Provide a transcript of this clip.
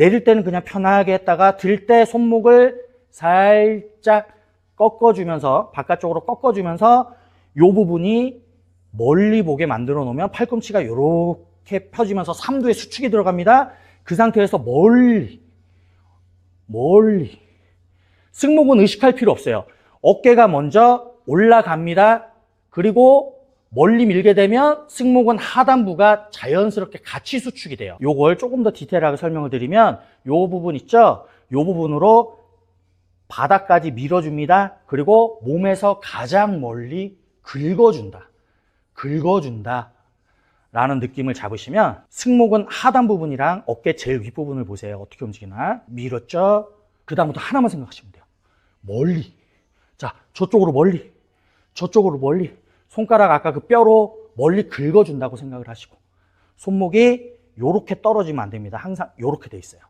내릴 때는 그냥 편하게 했다가 들 때 손목을 살짝 꺾어주면서 바깥쪽으로 꺾어주면서 요 부분이 멀리 보게 만들어 놓으면 팔꿈치가 이렇게 펴지면서 삼두에 수축이 들어갑니다. 그 상태에서 멀리 멀리 승모근 의식할 필요 없어요. 어깨가 먼저 올라갑니다. 그리고 멀리 밀게 되면 승모근 하단부가 자연스럽게 같이 수축이 돼요. 요걸 조금 더 디테일하게 설명을 드리면 요 부분 있죠? 요 부분으로 바닥까지 밀어줍니다. 그리고 몸에서 가장 멀리 긁어준다. 긁어준다. 라는 느낌을 잡으시면 승모근 하단 부분이랑 어깨 제일 윗부분을 보세요. 어떻게 움직이나. 밀었죠? 그 다음부터 하나만 생각하시면 돼요. 멀리. 자, 저쪽으로 멀리. 저쪽으로 멀리. 손가락 아까 그 뼈로 멀리 긁어준다고 생각을 하시고. 손목이 요렇게 떨어지면 안 됩니다. 항상 요렇게 돼 있어요.